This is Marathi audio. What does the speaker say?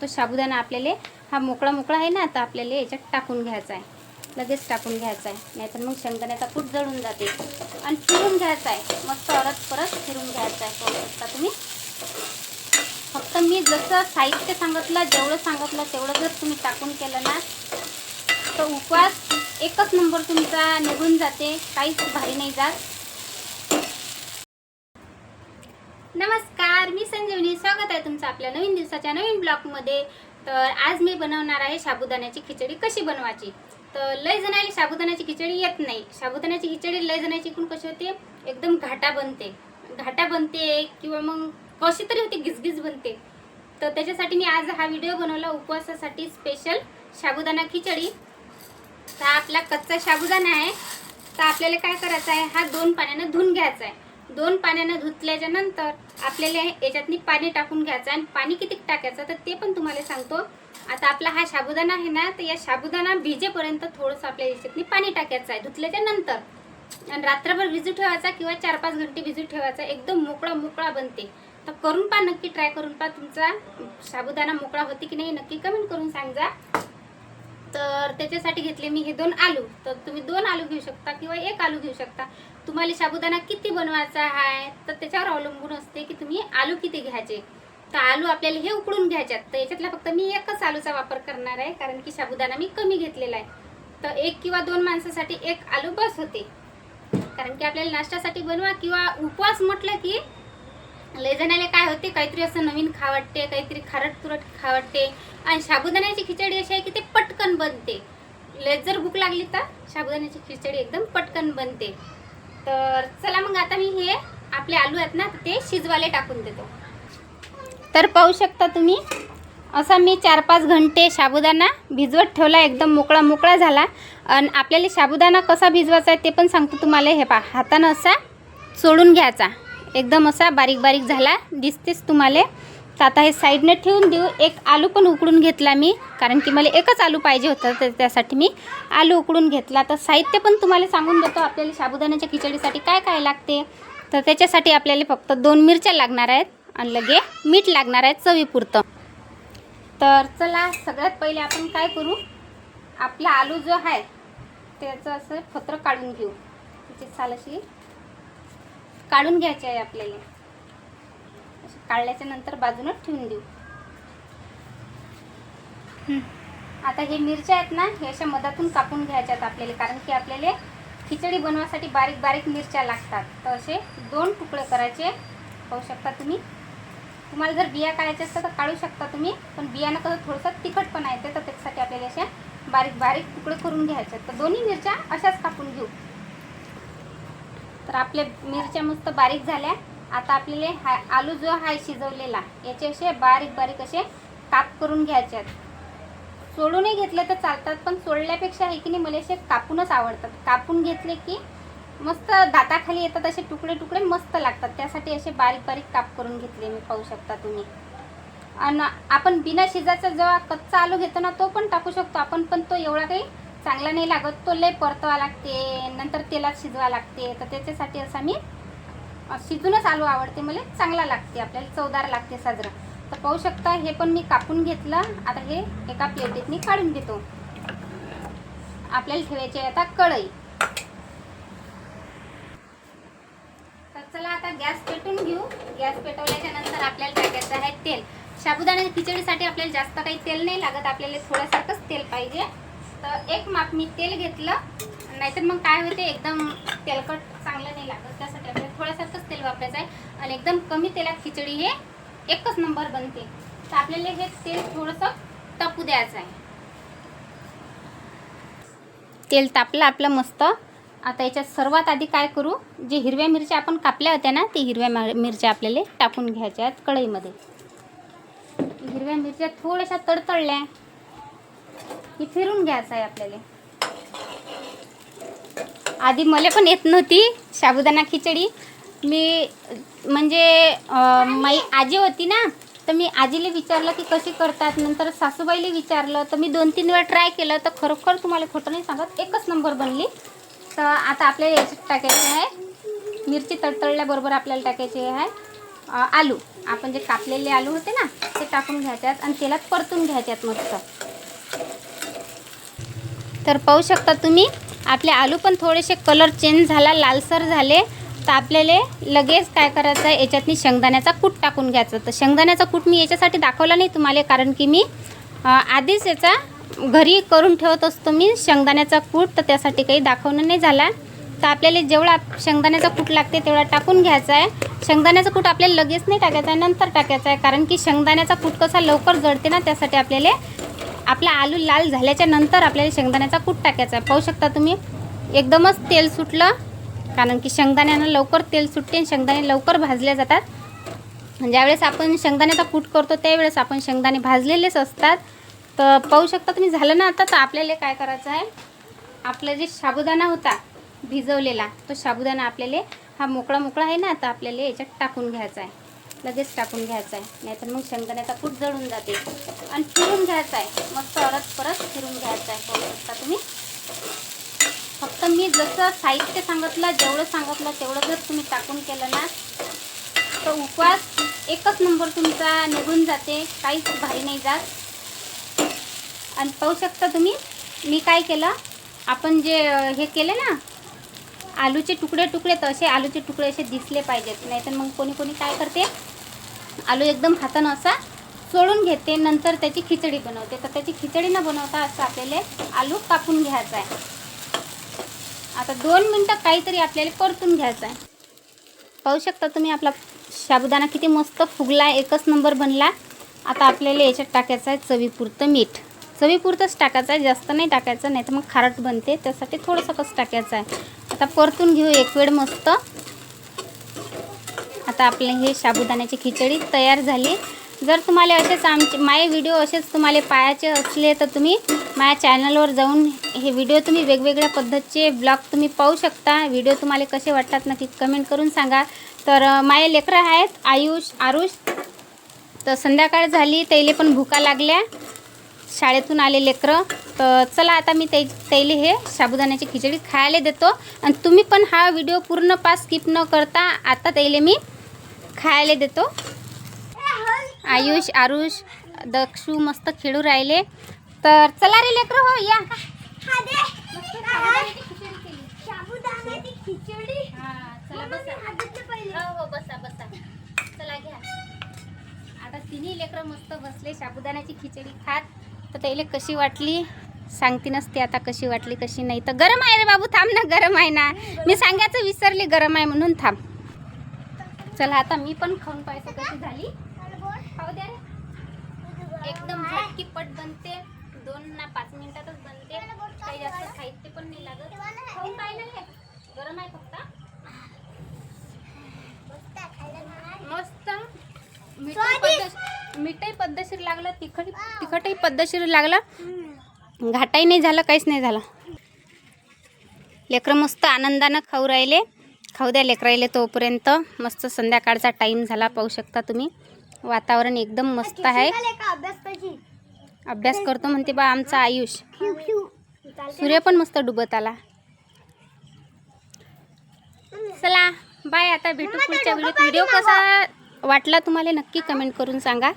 तो साबुदाणा आपल्याला हा मोकळा मोकळा आहे ना आता आपल्याला याच्यात टाकून घ्यायचा आहे. लगेच टाकून घ्यायचा आहे. नाहीतर मग शेंगदाण्याचा कूट जळून जाते. आणि फिरून घ्यायचा आहे. मस्त परत परत फिरून घ्यायचा आहे. पाहू शकता तुम्ही. फक्त मी जसं साहित्य सांगितलं जेवढं सांगितलं तेवढं जर तुम्ही टाकून केलं ना तर उपवास एकच नंबर तुमचा निघून जाते. काहीच भारी नाही जात. नमस्कार मी संजीवनी. स्वागत आहे तुमचं आपल्या नवीन दिवसाच्या नवीन ब्लॉगमध्ये. तर आज मी बनवणार आहे साबुदाण्याची खिचडी. कशी बनवायची? तर लय जणाली साबुदाण्याची खिचडी येत नाही. साबुदाण्याची खिचडी लय जणाची इकडून कशी होते? एकदम घाटा बनते. घाटा बनते किंवा मग कशी तरी होते गिजगिज बनते. तर त्याच्यासाठी मी आज हा व्हिडिओ बनवला उपवासासाठी स्पेशल साबुदाणा खिचडी. तर आपला कच्चा साबुदाणा आहे. तर आपल्याला काय करायचं आहे? हा दोन पाण्यानं धुवून घ्यायचा आहे. दोन पाण्यानं धुतल्याच्या नंतर आपल्याला याच्यातनी पाणी टाकून घ्यायचं आणि पाणी किती टाकायचं तर ते पण तुम्हाला सांगतो. आता आपला हा साबुदाणा आहे ना तर या साबुदाणा भिजेपर्यंत थोडंसं आपल्या याच्यातनी पाणी टाकायचं आहे धुतल्याच्या नंतर. आणि रात्रभर भिजू ठेवायचा किंवा चार पाच घंटे भिजू ठेवायचा एकदम मोकळा मोकळा बनते. तर करून पहा नक्की ट्राय करून पहा तुमचा साबुदाणा मोकळा होते की नाही नक्की कमेंट करून सांगा. तर त्याच्यासाठी घेतले मी हे दोन आलू. तर तुम्ही दोन आलू घेऊ शकता किंवा एक आलू घेऊ शकता. तुम्हाला साबुदाणा किती बनवायचा आहे? तर त्याच्यावर अवलंबून असते की तुम्ही आलू किती घ्यायचे. तर आलू आपल्याला हे उकडून घ्यायच्यात. तर याच्यातला फक्त मी एकच आलूचा वापर करणार आहे कारण की साबुदाणा मी कमी घेतलेला आहे. तर एक किंवा दोन माणसासाठी एक आलू बस होते. कारण की आपल्याला नाश्त्यासाठी बनवा किंवा उपवास म्हटलं की लय काय होते काहीतरी असं नवीन खा वाटते काहीतरी खारट तुरट खा वाटते. आणि साबुदाण्याची खिचडी अशी आहे की ते पटकन बनते. लय जर भूक लागली तर साबुदाण्याची खिचडी एकदम पटकन बनते. तर चला मग आता मी हे आपले आलू आहेत ना ते शिजवाले टाकून देतो. तर पाहू शकता तुम्ही असा मी चार पाच घंटे साबुदाणा भिजवत ठेवला एकदम मोकळा मोकळा झाला. आणि आपल्याला साबुदाणा कसा भिजवायचा आहे ते पण सांगतो तुम्हाला. हे पहा हातानं असा सोडून घ्यायचा. एकदम असा बारीक बारीक झाला. दिसतेच तुम्हाला. तर आता हे साईडने ठेवून देऊ. एक आलू पण उकडून घेतला मी. कारण की मला एकच आलू पाहिजे होतं तर त्यासाठी मी आलू उकडून घेतला. तर साहित्य पण तुम्हाला सांगून देतो. आपल्याला साबुदाण्याच्या खिचडीसाठी काय काय लागते? तर त्याच्यासाठी आपल्याला फक्त दोन मिरच्या लागणार आहेत आणि लगे मीठ लागणार आहे चवीपुरतं. तर चला सगळ्यात पहिले आपण काय करू? आपला आलू जो आहे त्याचं असं पत्र काढून घेऊ. त्याची साल अशी काढून घ्यायचे आहे आपल्याला. काढल्याच्या नंतर बाजूनच ठेवून देऊ. आता हे मिरच्या आहेत ना हे अशा मधातून कापून घ्यायच्या आहेत आपल्याला कारण की आपल्याला खिचडी बनवासाठी बारीक बारीक मिरच्या लागतात. तर असे दोन तुकडे करायचे पाहू शकता तुम्ही. तुम्हाला जर बिया काढायच्या असतात तर काढू शकता तुम्ही पण बियाणं कसं थोडंसं तिखटपणा येते तर त्याच्यासाठी आपल्याला अशा बारीक बारीक तुकडे करून घ्यायचे तर दोन्ही मिरच्या अशाच कापून घेऊ. तर आपल्या मिरच्या मस्त बारीक झाल्या. आता आपल्याला हा आलू जो आहे शिजवलेला याचे असे बारीक बारीक असे काप करून घ्यायचे. आहेत सोडूनही घेतले तर चालतात पण सोडल्यापेक्षा आहे की नाही मला असे कापूनच आवडतात. कापून घेतले की मस्त दाताखाली येतात असे तुकडे तुकडे मस्त लागतात. त्यासाठी असे बारीक बारीक काप करून घेतले मी पाहू शकता तुम्ही. आणि आपण बिना शिजाचा जेव्हा कच्चा आलू घेतो ना तो पण टाकू शकतो. आपण पण तो एवढा काही चांगला नाही लागत तो लय परतवा लागते नंतर तेलात शिजवा लागते. तर त्याच्यासाठी असा मी शिजूनच आलू आवडते मला चांगला लागते आपल्याला चवदार लागते साजरा. तर पाहू शकता हे पण मी कापून घेतलं आता हे एका प्लेटीत मी काढून घेतो. आपल्याला ठेवायची आता कढई. तर चला आता गॅस पेटून घेऊ. गॅस पेटवल्याच्या नंतर आपल्याला टाकायचं आहे? तेल. साबुदाणा खिचडीसाठी आपल्याला जास्त काही तेल नाही लागत आपल्याला थोड्यासारखंच तेल पाहिजे. तर एक माप मी तेल घेतलं. नाहीतर मग काय होते एकदम तेलकट चांगलं नाही लागत. त्यासाठी आपल्याला थोड्यासारखंच तेल वापरायचं आहे. आणि एकदम कमी तेलात खिचडी हे एकच नंबर बनते. तर आपल्याला हे तेल थोडंसं तापू द्यायचं आहे. तेल तापलं आपलं मस्त. आता याच्यात सर्वात आधी काय करू जे हिरव्या मिरच्या आपण कापल्या होत्या ना ती हिरव्या मा- मिरच्या आपल्याला टाकून घ्यायच्या आहेत कढईमध्ये. हिरव्या मिरच्या थोड्याशा तडतडल्या. ही फिरून घ्यायचं आहे आपल्याला. आधी मला पण येत नव्हती साबुदाणा खिचडी. मी म्हणजे माई आजी होती ना तर मी आजीला विचारलं की कशी करतात. नंतर सासूबाईला विचारलं तर मी दोन तीन वेळा ट्राय केलं तर खरोखर तुम्हाला खोटं नाही सांगत एकच नंबर बनली. तर आता आपल्याला याच्यात टाकायचे आहे. मिरची तडतडल्याबरोबर आपल्याला टाकायचे आहे. आलू. आपण जे कापलेले आलू होते ना ते टाकून घ्यायच्यात आणि तेलात परतून घ्यायच्यात मस्त. तर पाहू शकता तुम्ही आपले आलू पण थोडेसे कलर चेंज झाला लालसर झाले. तर आपल्याला लगेच काय करायचं आहे याच्यातनी शेंगदाण्याचा कूट टाकून घ्यायचं. तर शेंगदाण्याचा कूट मी याच्यासाठी दाखवला नाही तुम्हाला कारण की मी आधीच याचा घरी करून ठेवत असतो मी शेंगदाण्याचा कूट तर त्यासाठी काही दाखवणं नाही झाला. तर आपल्याला जेवढा शेंगदाण्याचा कूट लागते तेवढा टाकून घ्यायचा आहे. शेंगदाण्याचा कूट आपल्याला लगेच नाही टाकायचा आहे नंतर टाकायचा आहे कारण की शेंगदाण्याचा कूट कसा लवकर जळते ना त्यासाठी आपल्याला आपला आलू लाल झाल्याच्यानंतर आपल्याला शेंगदाण्याचा कूट टाकायचा. आहे पाहू शकता तुम्ही? एकदमच तेल सुटलं कारण की शेंगदाण्यानं लवकर तेल सुटते आणि शेंगदाणे लवकर भाजले जातात. ज्यावेळेस आपण शेंगदाण्याचा कूट करतो त्यावेळेस आपण शेंगदाणे भाजलेलेच असतात. तर पाहू शकता तुम्ही झालं ना आता? तर आपल्याला काय करायचं आहे? आपला जे साबुदाणा होता भिजवलेला तो साबुदाणा आपल्याला हा मोकळा मोकळा आहे ना आता आपल्याला याच्यात टाकून घ्यायचा आहे. लगेच टाकून घ्यायचा आहे. नाहीतर मग शेंगदाण्याचा कूट जळून जाते आणि फिरून घ्यायचा आहे. मस्त परत परत फिरून घ्यायचा आहे. पाहू शकता तुम्ही. फक्त मी जसं साहित्य सांगितलं जेवढं सांगितलं तेवढं जर तुम्ही टाकून केलं ना तर उपवास एकच नंबर तुमचा निघून जाते. काहीच भारी नाही जात. आणि पाहू शकता तुम्ही मी काय केलं? आपण जे हे केले ना आलूचे तुकडे तुकडे तसे आलूचे तुकडे असे दिसले पाहिजेत. नाहीतर मग कोणी कोणी काय करते? आलू एकदम हातानं असा सोडून घेते नंतर त्याची खिचडी बनवते. तर त्याची खिचडी न बनवता असं आपल्याला आलू कापून घ्यायचा आहे. आता दोन मिनटं काहीतरी आपल्याला परतून घ्यायचं आहे. पाहू शकता तुम्ही आपला साबुदाणा किती मस्त फुगला एकच नंबर बनला. आता आपल्याला याच्यात टाकायचं आहे चवीपुरतं मीठ. चवीपुरतंच टाकायचं आहे. जास्त नाही टाकायचं नाही तर मग खारट बनते. त्यासाठी थोडंसं कसं टाकायचं आहे. आता परतून घेऊ एक वेळ मस्त. आता आपले हे साबुदाण्याची खिचडी तयार झाली. जर तुम्हाला असेच आमचे माझे व्हिडिओ असेच तुम्हाला पाहायचे असले तर तुम्ही माझ्या चॅनलवर जाऊन हे व्हिडिओ तुम्ही वेगवेगळ्या पद्धतीचे ब्लॉग तुम्ही पाहू शकता. व्हिडिओ तुम्हाला कसे वाटतात नक्की कमेंट करून सांगा. तर माझे लेकरं आहेत आयुष आरुष. तर संध्याकाळ झाली त्याला पण भुका लागल्या. शाळेतून आले लेकरं. तर चला आता मी ते त्याला हे साबुदाण्याची खिचडी खायला देतो. आणि तुम्ही पण हा व्हिडिओ पूर्ण पास स्किप न करता. आता त्याला मी खायला देतो. आयुष आरुष दक्षू मस्त खेळू राहिले. तर चला रे लेकरं हो या. हा, चला बसा. हो हो बसा बसा. चला घ्या. आता तिन्ही लेकरं मस्त बसले साबुदाण्याची खिचडी खात. तर त्याला कशी वाटली? सांगती नसते आता कशी वाटली कशी नाही. तर गरम आहे रे बाबू थांब ना गरम आहे ना. मी सांगायचं विसरली गरम आहे म्हणून थांब. चला आता मी पण खाऊन पाहायचं कशी झाली. खाऊ द्या रे. एकदम झटकीपट बनते. दोन ना पाच मिनिटातच बनते. काही जास्त साहित्य पण नाही लागत. खाऊन पाहिलं गरम आहे फक्त. मस्त. मिठाई पद्धतशीर लागलं तिखट तिखटही पद्धतशीर लागलं. घाटाही नाही झालं काहीच नाही झालं. लेकरं मस्त आनंदानं खाऊ राहिले. खाऊ द्या लेकरायले तोपर्यंत मस्त संध्याकाळचा टाईम झाला पाहू शकता तुम्ही. वातावरण एकदम मस्त आहे. अभ्यास करतो म्हणते बा आमचा आयुष. सूर्य पण मस्त डुबत आला. चला बाय आता भेटू पुढच्या व्हिडिओ कसा वाटला तुम्हाला नक्की कमेंट करून सांगा.